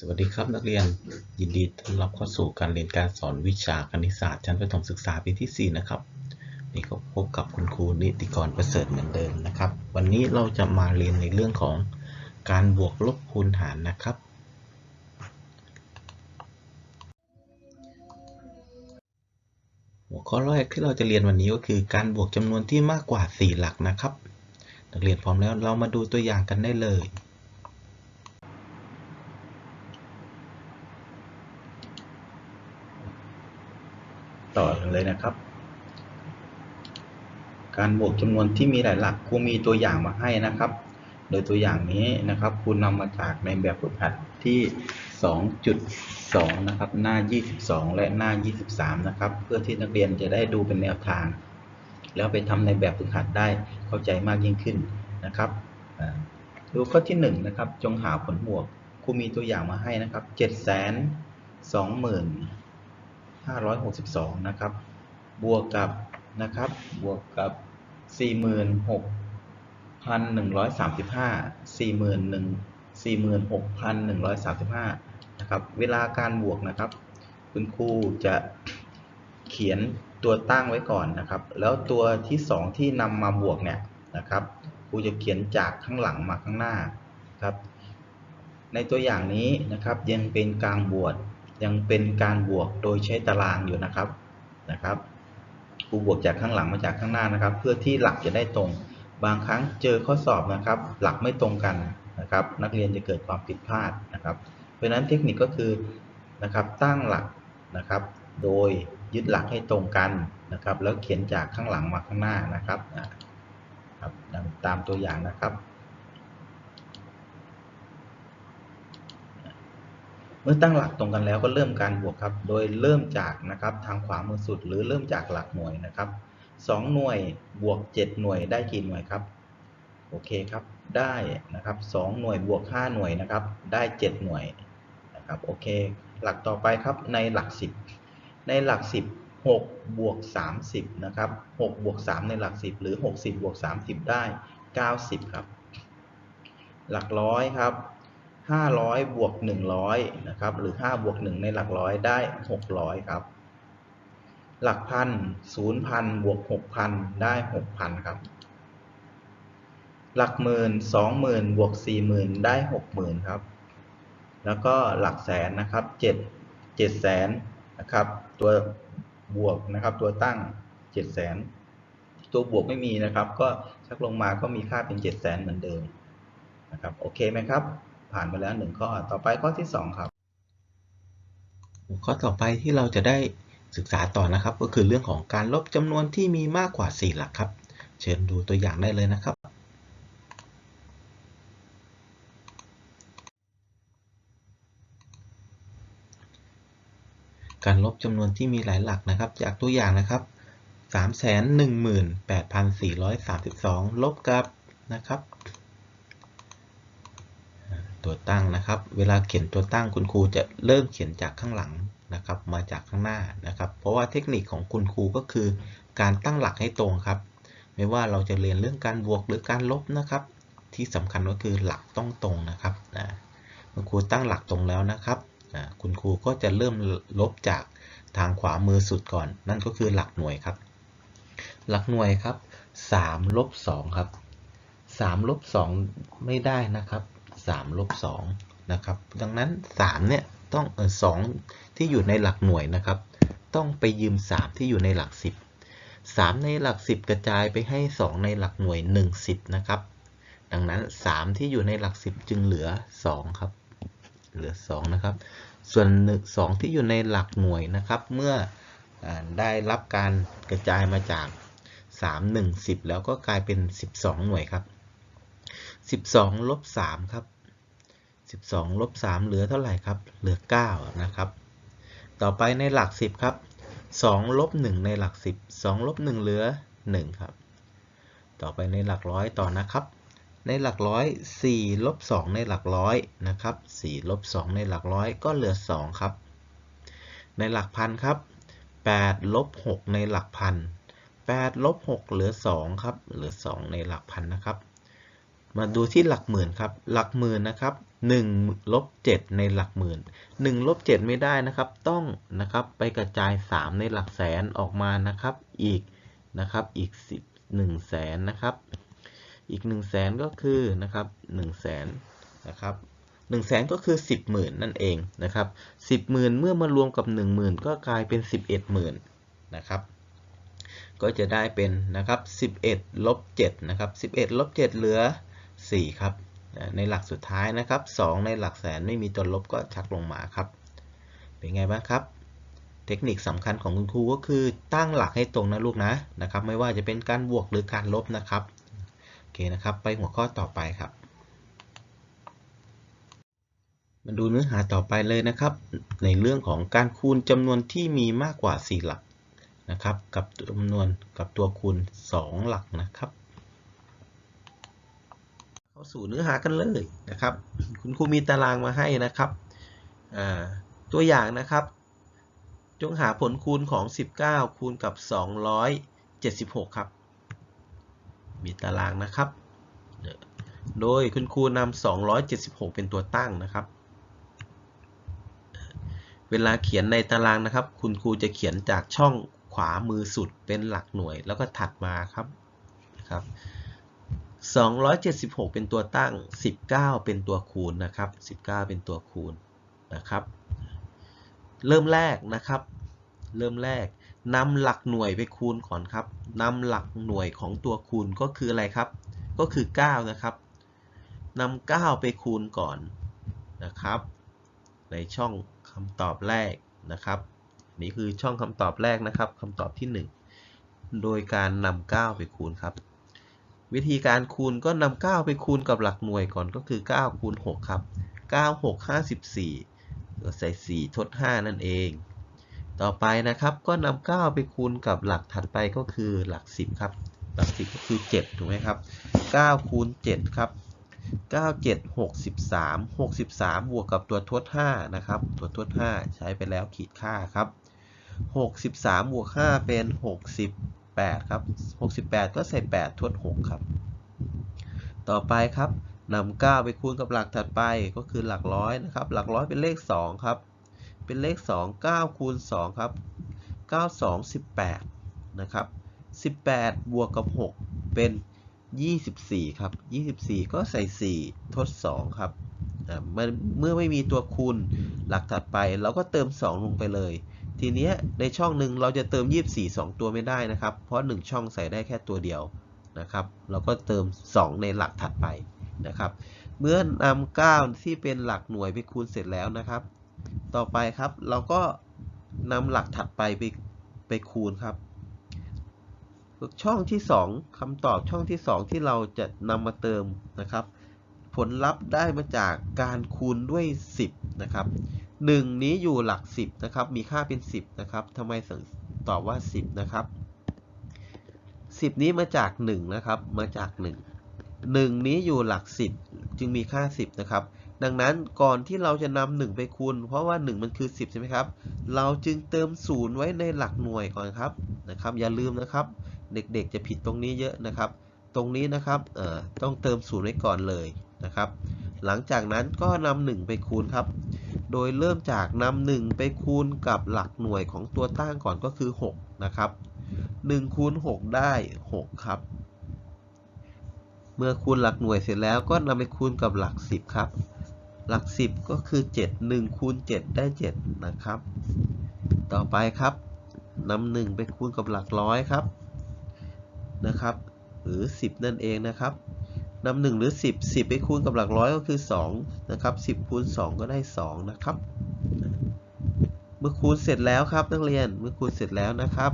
สวัสดีครับนักเรียนยินดีต้อนรับเข้าสู่การเรียนการสอนวิชาคณิตศาสตร์ชั้นประถมศึกษาปีที่ 4 นะครับนี่ก็พบกับคุณครูนิติกรประเสริฐเหมือนเดิมนะครับ วันนี้เราจะมาเรียนในเรื่องของการบวกลบคูณหารนะครับ หัวข้อแรกที่เราจะเรียนวันนี้ก็คือการบวกจำนวนที่มากกว่า 4 หลักนะครับ นักเรียนพร้อมแล้วเรามาดูตัวอย่างกันได้เลย ต่อเลยนะครับ การบวกจำนวนที่มีหลายหลักครูมีตัวอย่างมาให้นะครับ โดยตัวอย่างนี้นะครับครูนำมาจากในแบบฝึกหัดที่ 2.2 นะครับ หน้า 22 และหน้า 23 นะครับ เพื่อที่นักเรียนจะได้ดูเป็นแนวทาง แล้วไปทำในแบบฝึกหัดได้เข้าใจมากยิ่งขึ้นนะครับดูข้อที่1นะครับ จงหาผลบวกครูมีตัวอย่างมาให้นะครับ7 2 0 0 0 562 นะครับ บวกกับนะครับ บวกกับ 46,135 41,000 46,135 นะครับ เวลาการบวกนะครับ คุณครูจะเขียนตัวตั้งไว้ก่อนนะครับ แล้วตัวที่ 2 ที่นำมาบวกเนี่ยนะครับ ครูจะเขียนจากข้างหลังมาข้างหน้าครับ ในตัวอย่างนี้นะครับยังเป็นกลารบวก ยังเป็นการบวกโดยใช้ตารางอยู่นะครับนะครับครูบวกจากข้างหลังมาจากข้างหน้านะครับ เพื่อที่หลักจะได้ตรง บางครั้งเจอข้อสอบนะครับ หลักไม่ตรงกันนะครับ นักเรียนจะเกิดความผิดพลาดนะครับ เพราะฉะนั้นเทคนิคก็คือนะครับตั้งหลักนะครับ โดยยึดหลักให้ตรงกันนะครับ แล้วเขียนจากข้างหลังมาข้างหน้านะครับครับตามตัวอย่างนะครับ มื่อตั้งหลักตรงกันแล้วก็เริ่มการบวกครับ โดยเริ่มจากนะครับทางขวามือสุดหรือเริ่มจากหลักหน่วยนะครับ2หน่วยบวก 7 หน่วยได้กี่หน่วยครับ โอเคครับ ได้นะครับ2หน่วยบวก 5 หน่วยนะครับ ได้ 7 หน่วยนะครับ โอเค หลักต่อไปครับในหลัก 10 ในหลัก 10 6บวก30นะครับ6บวก3ในหลัก 10 หรือ 60บวก30 ได้ 90 ครับ หลักร้อยครับ 500 บวก 100 นะครับ หรือ 5 บวก 1 ในหลักร้อยได้ 600 ครับ หลักพันศูนย์พันบวก 6,000 ได้ 6,000 ครับ หลักหมื่นสองหมื่นบวก 40,000 ได้ 60,000 ครับ แล้วก็หลักแสนนะครับ 7 7แสนนะครับ ตัวบวกนะครับ ตัวตั้ง 7 แสน ตัวบวกไม่มีนะครับ ก็ชักลงมาก็มีค่าเป็น 7 แสนเหมือนเดิมนะครับ โอเคไหมครับ ผ่านไปแล้วหนึ่งข้อ ต่อไปข้อที่สองครับข้อต่อไปที่เราจะได้ศึกษาต่อนะครับ ก็คือเรื่องของการลบจำนวนที่มีมากกว่า 4 หลักครับ เชิญดูตัวอย่างได้เลยนะครับ การลบจำนวนที่มีหลายหลักนะครับ จากตัวอย่างนะครับ 318,432 ลบกับนะครับ ตัวตั้งนะครับ เวลาเขียนตัวตั้งคุณครูจะเริ่มเขียนจากข้างหลังนะครับ มาจากข้างหน้านะครับ เพราะว่าเทคนิคของคุณครูก็คือ การตั้งหลักให้ตรงครับ ไม่ว่าเราจะเรียนเรื่องการบวกหรือการลบนะครับ ที่สำคัญก็คือหลักต้องตรงนะครับนะคุณครูตั้งหลักตรงแล้วนะครับนะคุณครูก็จะเริ่มลบจากทางขวามือสุดก่อน นั่นก็คือหลักหน่วยครับ หลักหน่วยครับ3ลบ2ครับ3ลบ2ไม่ได้นะครับ 3ลบ2นะครับ ดังนั้น 3 เนี่ยต้องเออ2ที่อยู่ในหลักหน่วยนะครับ ต้องไปยืม 3 ที่อยู่ในหลัก 10 3 ในหลัก 10 กระจายไปให้ 2 ในหลักหน่วย 1 10 นะครับ ดังนั้น 3 ที่อยู่ในหลัก 10 จึงเหลือ 2 ครับ เหลือ 2 นะครับ ส่วน1 2ที่อยู่ในหลักหน่วยนะครับ เมื่ออได้รับการกระจายมาจาก 3 1 10 แล้วก็กลายเป็น 12 หน่วยครับ 12ลบ3ครับ 12ลบ3เหลือเท่าไหร่ครับ เหลือ 9 นะครับ ต่อไปในหลัก 10 ครับ2ลบ1ในหลัก 10 2ลบ1เหลือ 1 ครับ ต่อไปในหลักร้อยต่อนะครับ ในหลักร้อย4ลบ2ในหลักร้อยนะครับ4ลบ2ในหลักร้อยก็เหลือ 2 ครับ ในหลักพันครับ8ลบ6ในหลักพัน8ลบ6เหลือ 2 ครับ เหลือ 2 ในหลักพันนะครับ มาดูที่หลักหมื่นครับ หลักหมื่นนะครับ 1ลบ7ในหลักหมื่น1ลบ7ไม่ได้นะครับต้องนะครับไปกระจาย 3 ในหลักแสนออกมานะครับอีกนะครับอีก1แสนนะครับอีก1แสนก็คือนะครับ1แสนนะครับ1แสนก็คือ 10หมื่นนั่นเองนะครับ10หมื่นเมื่อมารวมกับ 1 0,000 ก็กลายเป็น 11หมื่นนะครับก็จะได้เป็นนะครับ11ลบ7นะครับ11ลบ7เหลือ 4 ครับ ในหลักสุดท้ายนะครับ 2 ในหลักแสนไม่มีตัวลบก็ชักลงมาครับ เป็นไงบ้างครับ เทคนิคสำคัญของคุณครูก็คือตั้งหลักให้ตรงนะลูกนะนะครับ ไม่ว่าจะเป็นการบวกหรือการลบนะครับโอเคนะครับ ไปหัวข้อต่อไปครับ มาดูเนื้อหาต่อไปเลยนะครับ ในเรื่องของการคูณจำนวนที่มีมากกว่า 4 หลักนะครับ กับจำนวนกับตัวคูณ 2 หลักนะครับ เข้าสู่เนื้อหากันเลยนะครับ คุณครูมีตารางมาให้นะครับตัวอย่างนะครับ จงหาผลคูณของ 19 คูณกับ 276 ครับ มีตารางนะครับ โดยคุณครูนำ276 เป็นตัวตั้งนะครับ เวลาเขียนในตารางนะครับ คุณครูจะเขียนจากช่องขวามือสุดเป็นหลักหน่วย แล้วก็ถัดมาครับนะครับ 276 เป็นตัวตั้ง 19 เป็นตัวคูณนะครับ 19 เป็นตัวคูณนะครับ เริ่มแรกนะครับ เริ่มแรกนำหลักหน่วยไปคูณก่อนครับนำหลักหน่วยของตัวคูณก็คืออะไรครับ ก็คือ 9 นะครับนำ9 ไปคูณก่อนนะครับ ในช่องคำตอบแรกนะครับ นี่คือช่องคำตอบแรกนะครับคำตอบที่ 1 โดยการนำ9 ไปคูณครับ วิธีการคูณก็นำ9ไปคูณกับหลักหน่วยก่อนก็คือ9คูณ6ครับ9 6 54ก็ใส่4ทด 5 นั่นเอง ต่อไปนะครับก็นำ9ไปคูณกับหลักถัดไปก็คือหลัก 10 ครับ หลัก 10 ก็คือ 7 ถูกไหมครับ9คูณ7ครับ9 7 63 63 บวกกับตัวทด 5 นะครับ ตัวทด 5 ใช้ไปแล้วขีดค่าครับ 63 บวก 5 เป็น 68 ครับ 68 ก็ใส่ 8ทด6 ครับ ต่อไปครับนำ9ไปคูณกับหลักถัดไปก็คือหลักร้อยนะครับ หลักร้อยเป็นเลข 2 ครับ เป็นเลข 2 9 คูณ 2 ครับ 9 2 18 นะครับ 18 บวกกับ 6 เป็น 24 ครับ 24 ก็ใส่ 4 ทด 2 ครับเมื่อไม่มีตัวคูณหลักถัดไปเราก็เติม 2 ลงไปเลย ทีนี้ในช่องหนึ่งเราจะเติม 24 2 ตัวไม่ได้นะครับ เพราะ 1 ช่องใส่ได้แค่ตัวเดียวนะครับ เราก็เติม 2 ในหลักถัดไปนะครับ เมื่อนำ9ที่เป็นหลักหน่วยไปคูณเสร็จแล้วนะครับ ต่อไปครับเราก็นำหลักถัดไปไปไปคูณครับ ช่องที่ 2คำตอบช่องที่ 2 ที่เราจะนำมาเติมนะครับ ผลลัพธ์ได้มาจากการคูณด้วย 10 นะครับ 1 นี้อยู่หลัก 10 นะครับ มีค่าเป็น 10 นะครับทำไมตอบว่า 10 นะครับ 10 นี้มาจาก 1 นะครับ มาจาก 1 1 นี้อยู่หลัก 10 จึงมีค่า 10 นะครับ ดังนั้นก่อนที่เราจะนำ1ไปคูณ เพราะว่า 1 มันคือ 10 ใช่ไหมครับ เราจึงเติม 0 ไว้ในหลักหน่วยก่อนครับ นะครับ อย่าลืมนะครับ เด็กๆจะผิดตรงนี้เยอะนะครับ ตรงนี้นะครับ เอ่อ ต้องเติม 0 ไว้ก่อนเลย นะครับ หลังจากนั้นก็นำ1ไปคูณครับ โดยเริ่มจากนำ1ไปคูณกับหลักหน่วยของตัวตั้งก่อนก็คือ 6 นะครับ1คูณ6ได้ 6 ครับ เมื่อคูณหลักหน่วยเสร็จแล้วก็นำไปคูณกับหลัก 10 ครับ หลัก 10 ก็คือ 7 1คูณ7ได้ 7 นะครับ ต่อไปครับนำ1ไปคูณกับหลักร้อยครับนะครับ หรือ 10 นั่นเองนะครับ นำ1หรือ 10 10ไปคูณกับหลักร้อยก็คือ2นะครับ10คูณ2 ก็ได้ 2 นะครับ เมื่อคูณเสร็จแล้วครับนักเรียนเมื่อคูณเสร็จแล้วนะครับ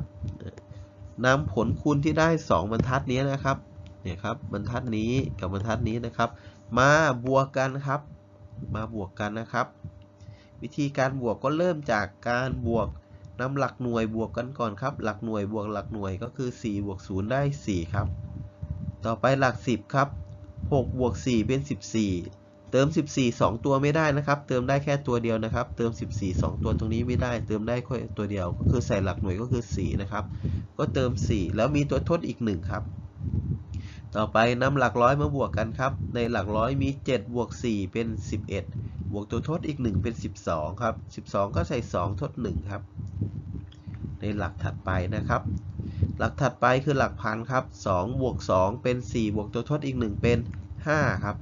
นำผลคูณที่ได้ 2 บรรทัดนี้นะครับเนี่ยครับบรรทัดนี้กับบรรทัดนี้นะครับ มาบวกกันครับ มาบวกกันนะครับ วิธีการบวกก็เริ่มจากการบวกนำหลักหน่วยบวกกันก่อนครับ หลักหน่วยบวกหลักหน่วยก็คือ4บวก0ได้ 4 ครับ ต่อไปหลัก 10 ครับ 6บวก4เป็น 14 เติม 14 2 ตัวไม่ได้นะครับ เติมได้แค่ตัวเดียวนะครับ เติม 14 2 ตัวตรงนี้ไม่ได้ เติมได้แค่ตัวเดียว ก็คือใส่หลักหน่วยก็คือ 4 นะครับ ก็เติม 4 แล้วมีตัวทดอีก 1 ครับ ต่อไปนำหลักร้อยมาบวกกันครับ ในหลักร้อยมี 7 บวก 4 เป็น 11 บวกตัวทดอีก 1 เป็น 12 ครับ 12 ก็ใส่ 2 ทด 1 ครับ ในหลักถัดไปนะครับ หลักถัดไปคือหลักพันครับ2บวก2เป็น 4 บวกตัวทดอีก 1 เป็น 5 ครับ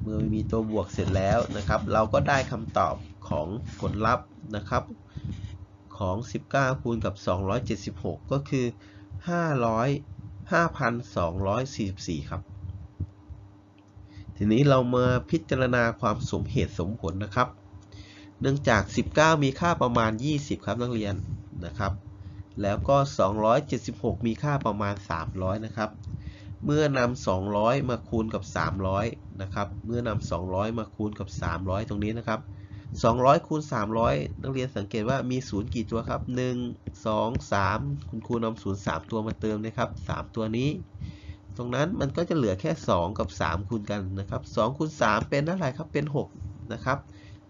เมื่อมีตัวบวกเสร็จแล้วนะครับ เราก็ได้คำตอบของผลลัพธ์นะครับของ 19 คูณกับ 276 ก็คือ 500 5,244 ครับ ทีนี้เรามาพิจารณาความสมเหตุสมผลนะครับ เนื่องจาก 19 มีค่าประมาณ 20 ครับนักเรียนนะครับ แล้วก็ 276 มีค่าประมาณ 300 นะครับ เมื่อนำ200 มาคูณกับ 300 นะครับ เมื่อนำ200 มาคูณกับ 300 ตรงนี้นะครับ 200 คูณ 300 นักเรียนสังเกตว่ามี 0 กี่ตัวครับ 1 2 3 คุณครูนำ0 3 ตัวมาเติมนะครับ 3 ตัวนี้ ตรงนั้นมันก็จะเหลือแค่ 2 กับ 3 คูณกันนะครับ2คูณ3เป็นเท่าไหร่ครับ เป็น 6 นะครับ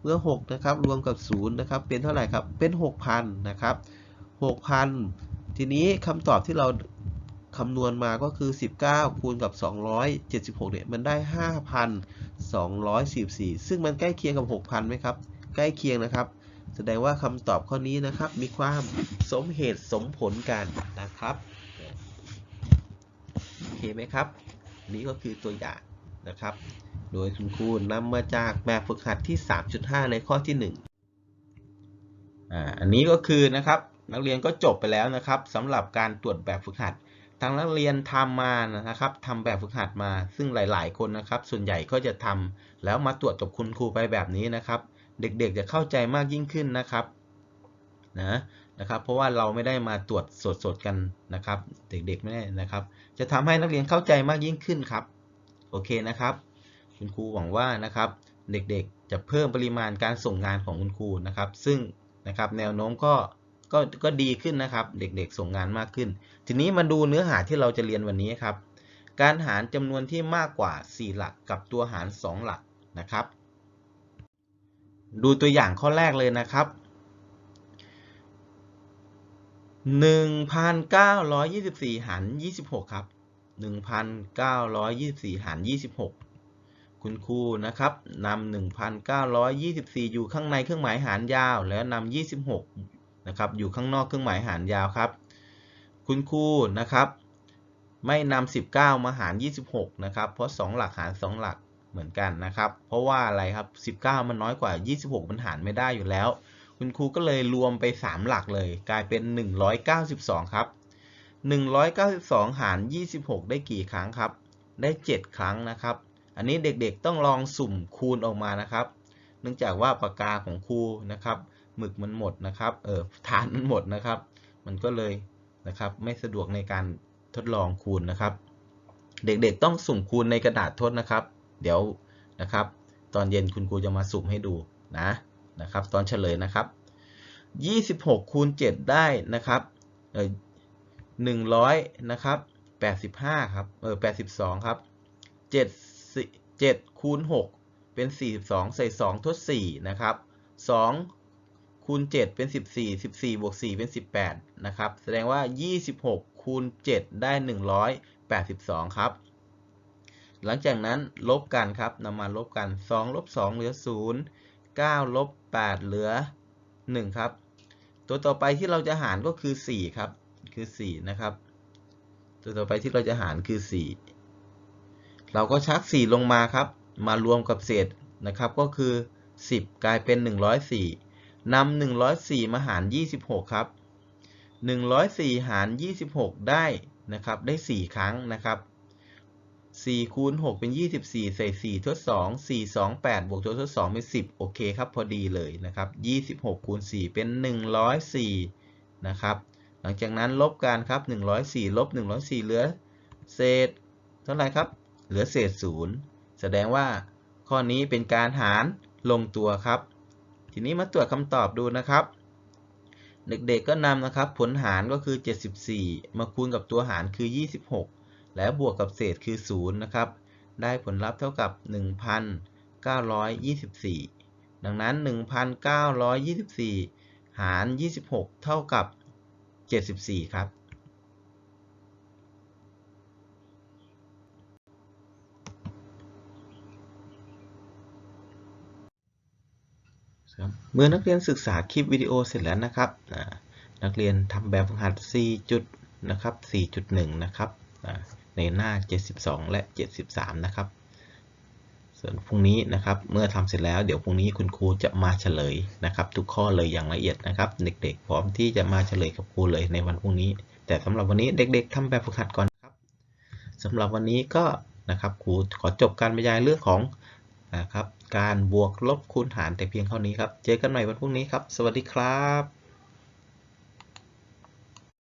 เมื่อ 6 นะครับ รวมกับ 0 นะครับ เป็นเท่าไหร่ครับ เป็น 6,000 นะครับ 6,000 ทีนี้คำตอบที่เราคำนวณมาก็คือ 19 คูณกับ 276 เนี่ย มันได้ 5,244 ซึ่งมันใกล้เคียงกับ 6,000ไหมครับ ใกล้เคียงนะครับ แสดงว่าคำตอบข้อนี้นะครับ มีความสมเหตุสมผลกันนะครับ โอเคไหมครับ นี่ก็คือตัวอย่างนะครับ โดยคุณครูนำมาจากแบบฝึกหัดที่ 3.5 ในข้อที่ 1 อ่า อันนี้ก็คือนะครับ นักเรียนก็จบไปแล้วนะครับสำหรับการตรวจแบบฝึกหัด ทางนักเรียนทำมานะครับทำแบบฝึกหัดมา ซึ่งหลาย ๆ คนนะครับ ส่วนใหญ่ก็จะทำแล้วมาตรวจกับคุณครูไปแบบนี้นะครับ เด็กๆจะเข้าใจมากยิ่งขึ้นนะครับนะนะครับ เพราะว่าเราไม่ได้มาตรวจสดๆกันนะครับ เด็กๆไม่ได้นะครับ จะทำให้นักเรียนเข้าใจมากยิ่งขึ้นครับ โอเคนะครับ คุณครูหวังว่านะครับ เด็กๆจะเพิ่มปริมาณการส่งงานของคุณครูนะครับ ซึ่งนะครับแนวโน้มก็ ก็ก็ดีขึ้นนะครับ เด็กๆส่งงานมากขึ้น ทีนี้มาดูเนื้อหาที่เราจะเรียนวันนี้ครับ การหารจำนวนที่มากกว่า 4 หลักกับตัวหาร 2 หลักนะครับ ดูตัวอย่างข้อแรกเลยนะครับ 1,924 หาร 26 ครับ 1,924 หาร 26คุณครูนะครับนำ1,924 อยู่ข้างในเครื่องหมายหารยาว แล้วนำ26 นะครับอยู่ข้างนอกเครื่องหมายหารยาวครับ คุณครูนะครับ ไม่นำ19 มาหาร 26 นะครับ เพราะ 2 หลักหาร 2 หลักเหมือนกันนะครับ เพราะว่าอะไรครับ 19 มันน้อยกว่า 26 มันหารไม่ได้อยู่แล้ว คุณครูก็เลยรวมไป 3 หลักเลย กลายเป็น 192 ครับ 192 หาร 26 ได้กี่ครั้งครับ ได้ 7 ครั้งนะครับ อันนี้เด็กๆต้องลองสุ่มคูณออกมานะครับ เนื่องจากว่าปากกาของครูนะครับ หมึกมันหมดนะครับเออฐานมันหมดนะครับ มันก็เลยนะครับไม่สะดวกในการทดลองคูณนะครับ เด็กๆต้องสุ่มคูณในกระดาษทดนะครับ เดี๋ยวนะครับ ตอนเย็นคุณครูจะมาสุ่มให้ดูนะนะครับ ตอนเฉลยนะครับ 26คูณ7ได้นะครับเออ100นะครับ85ครับเออ82ครับ7 7คูณ6เป็น 42 ใส่ 2 ทด 4 นะครับ 2 คูณ 7 เป็น 14 14บวก4เป็น 18 นะครับ แสดงว่า 26 คูณ 7 ได้ 182 ครับ หลังจากนั้นลบกันครับนำมาลบกัน 2 ลบ 2 เหลือ 0 9 ลบ 8 เหลือ 1 ครับ ตัวต่อไปที่เราจะหารก็คือ 4 ครับ คือ 4 นะครับ ตัวต่อไปที่เราจะหารคือ 4 เราก็ชัก 4 ลงมาครับ มารวมกับเศษนะครับ ก็คือ 10 กลายเป็น 104 นำ104มาหาร26ครับ104หาร26ได้นะครับ ได้4ครั้งนะครับ4คูณ6เป็น24ใส่4ทด2 4 2 8บวกตัวทด2เป็น10โอเคครับ พอดีเลยนะครับ26คูณ4เป็น104นะครับ หลังจากนั้นลบกันครับ104ลบ104เหลือเศษ เท่าไหร่ครับ เหลือเศษ0แสดงว่าข้อนี้เป็นการหารลงตัวครับ ทีนี้มาตรวจคำตอบดูนะครับ เด็กๆก็นำนะครับ ผลหารก็คือ 74 มาคูณกับตัวหารคือ 26 และบวกกับเศษคือ 0 นะครับ ได้ผลลัพธ์เท่ากับ 1,924 ดังนั้น 1,924 หาร 26 เท่ากับ 74 ครับ ครับ เมื่อนักเรียนศึกษาคลิปวิดีโอเสร็จแล้วนะครับ นักเรียนทำแบบฝึกหัด 4 จุดนะครับ 4.1 นะครับ ในหน้า 72 และ 73 นะครับ ส่วนพรุ่งนี้นะครับ เมื่อทำเสร็จแล้วเดี๋ยวพรุ่งนี้คุณครูจะมาเฉลยนะครับ ทุกข้อเลยอย่างละเอียดนะครับ เด็กๆ พร้อมที่จะมาเฉลยกับครูเลยในวันพรุ่งนี้ แต่สำหรับวันนี้เด็ก ๆทำแบบฝึกหัดก่อนครับสำหรับวันนี้ก็นะครับครูขอจบการบรรยายเรื่องของนะครับ การบวกลบคูณหารแต่เพียงเท่านี้ครับ เจอกันใหม่วันพรุ่งนี้ครับ สวัสดีครับ